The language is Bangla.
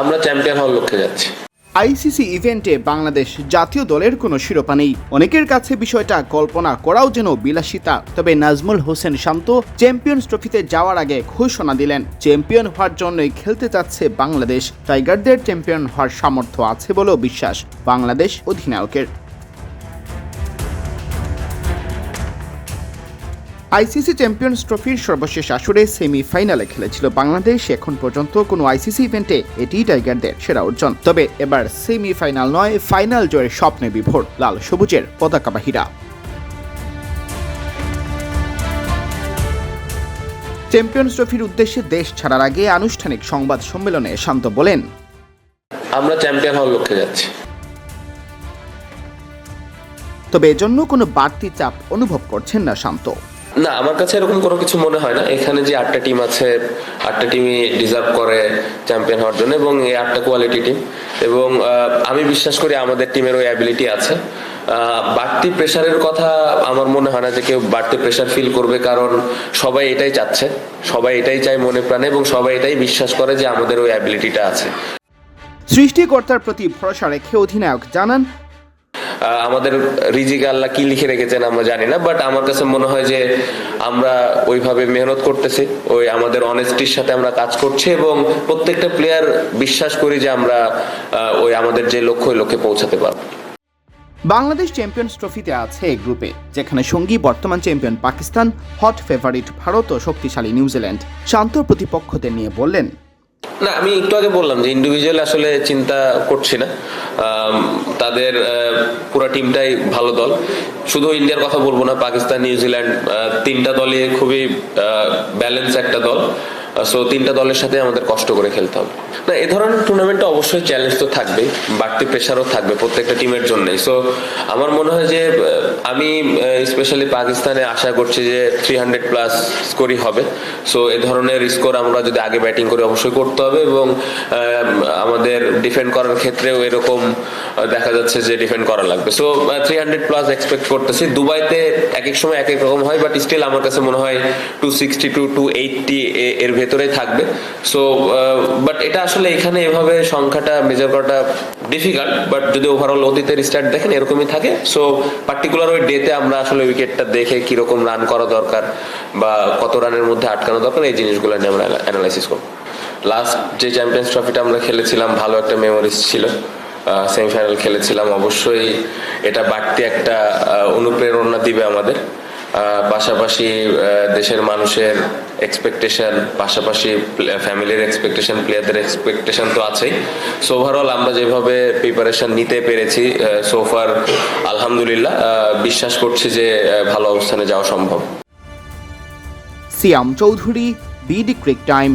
আমরা চ্যাম্পিয়ন হওয়ার লক্ষ্যে যাচ্ছি। আইসিসি ইভেন্টে বাংলাদেশ জাতীয় দলের কোনো শিরোপা নেই। অনেকের কাছে বিষয়টা কল্পনা করাও যেন বিলাসিতা। তবে নাজমুল হোসেন শান্ত চ্যাম্পিয়ন্স ট্রফিতে যাওয়ার আগে ঘোষণা দিলেন, চ্যাম্পিয়ন হওয়ার জন্যই খেলতে চাচ্ছে বাংলাদেশ। টাইগারদের চ্যাম্পিয়ন হওয়ার সামর্থ্য আছে বলেও বিশ্বাস বাংলাদেশ অধিনায়কের। আইসিসি চ্যাম্পিয়ন্স ট্রফির সর্বশেষ আসরে সেমিফাইনালে খেলেছিল বাংলাদেশ। এখন পর্যন্ত কোনো আইসিসি ইভেন্টে এটিই টাইগারদের সেরা অর্জন। তবে এবার সেমিফাইনাল নয় ফাইনাল জয়ের স্বপ্নে বিভোর লাল সবুজের পতাকাবাহীরা চ্যাম্পিয়ন্স ট্রফির উদ্দেশ্যে দেশ ছাড়ার আগে আনুষ্ঠানিক সংবাদ সম্মেলনে শান্ত বলেন আমরা চ্যাম্পিয়ন হওয়ার লক্ষ্যে যাচ্ছি। তবে এজন্য কোনো বাড়তি চাপ অনুভব করছেন না শান্ত। না, আমার কাছে এরকম কোনো কিছু মনে হয় না। এখানে যে আটটা টিম আছে, আটটা টিমই ডিজার্ভ করে চ্যাম্পিয়ন হওয়ার জন্য এবং এই আটটা কোয়ালিটি টিম এবং আমি বিশ্বাস করি আমাদের টিমের ওই অ্যাবিলিটি আছে। বাড়তি প্রেশারের কথা আমার মনে হয় না যে কেউ বাড়তি প্রেশার ফিল করবে, কারণ সবাই এটাই চাচ্ছে। সবাই এটাই চায় মনে প্রাণে এবং সবাই এটাই বিশ্বাস করে যে আমাদের ওই অ্যাবিলিটিটা আছে। সৃষ্টিকর্তার প্রতি ভরসা রেখে অধিনায়ক জানান আমাদের রিজিকে আল্লাহ কি লিখে রেখেছেন আমরা জানি না বাট আমার কাছে মনে হয় যে আমরা ওইভাবে মেহনত করতেছি, ওই আমাদের অনেস্টির সাথে আমরা কাজ করছি এবং প্রত্যেকটা প্লেয়ার বিশ্বাস করি যে আমরা ওই আমাদের যে লক্ষ্য, ওই লক্ষ্যে পৌঁছাতে পারব। বাংলাদেশ চ্যাম্পিয়ন্স ট্রফিতে আছে এই গ্রুপে যেখানে সঙ্গী বর্তমান champion Pakistan hot favourite Bharat ও শক্তিশালী নিউজিল্যান্ড শান্ত প্রতিপক্ষদের নিয়ে বললেন না, আমি একটু আগে বললাম যে ইন্ডিভিজুয়াল আসলে চিন্তা করছি না। তাদের পুরো টিমটাই ভালো দল। শুধু ইন্ডিয়ার কথা বলব না, পাকিস্তান, নিউজিল্যান্ড তিনটা দলই খুবই ব্যালেন্স একটা দল। সো তিনটা দলের সাথে আমাদের কষ্ট করে খেলতে হবে। না, এ ধরনের টুর্নামেন্টে অবশ্যই চ্যালেঞ্জ তো থাকবে বাড়তি প্রেশারও থাকবে প্রত্যেকটা টিমের জন্যই। সো আমার মনে হয় যে আমি স্পেশালি পাকিস্তানে আশা করছি যে থ্রি হান্ড্রেড প্লাস স্কোরই হবে। সো এ ধরনের স্কোর আমরা যদি আগে ব্যাটিং করি অবশ্যই করতে হবে এবং আমাদের ডিফেন্ড করার ক্ষেত্রেও এরকম দেখা যাচ্ছে যে ডিফেন্ড করা লাগবে। So three hundred plus expect করতেছি। দুবাইতে এক এক সময় এক এক রকম হয় বাট স্টিল আমার কাছে মনে হয় two sixty to two eighty এর ভেতরেই থাকবে। সো বাট এটা আসলে এখানে এভাবে সংখ্যাটা মেজার করাটা ডিফিকাল্ট বাট যদি ওভারঅল অতীতের স্টার্ট দেখেন, এরকমই থাকে। সো পার্টিকুলার ওই ডেতে আমরা আসলে উইকেটটা দেখে কীরকম রান করা দরকার বা কত রানের মধ্যে আটকানো দরকার, এই জিনিসগুলো নিয়ে আমরা অ্যানালাইসিস করব। লাস্ট যে চ্যাম্পিয়ন্স ট্রফিটা আমরা খেলেছিলাম, ভালো একটা মেমোরিজ ছিল। সেমিফাইনাল খেলেছিলাম, অবশ্যই এটা বাড়তি একটা অনুপ্রেরণা দিবে আমাদের। পাশাপাশি দেশের মানুষের এক্সপেকটেশন পাশাপাশি ফ্যামিলির এক্সপেকটেশন প্লেয়ারদের এক্সপেকটেশন তো আছেই। সো ওভারঅল আমরা যেভাবে প্রিপারেশন নিতে পেরেছি সোফার আলহামদুলিল্লাহ বিশ্বাস করছি যে ভালো অবস্থানে যাওয়া সম্ভব। Siam Chowdhury BD Crictime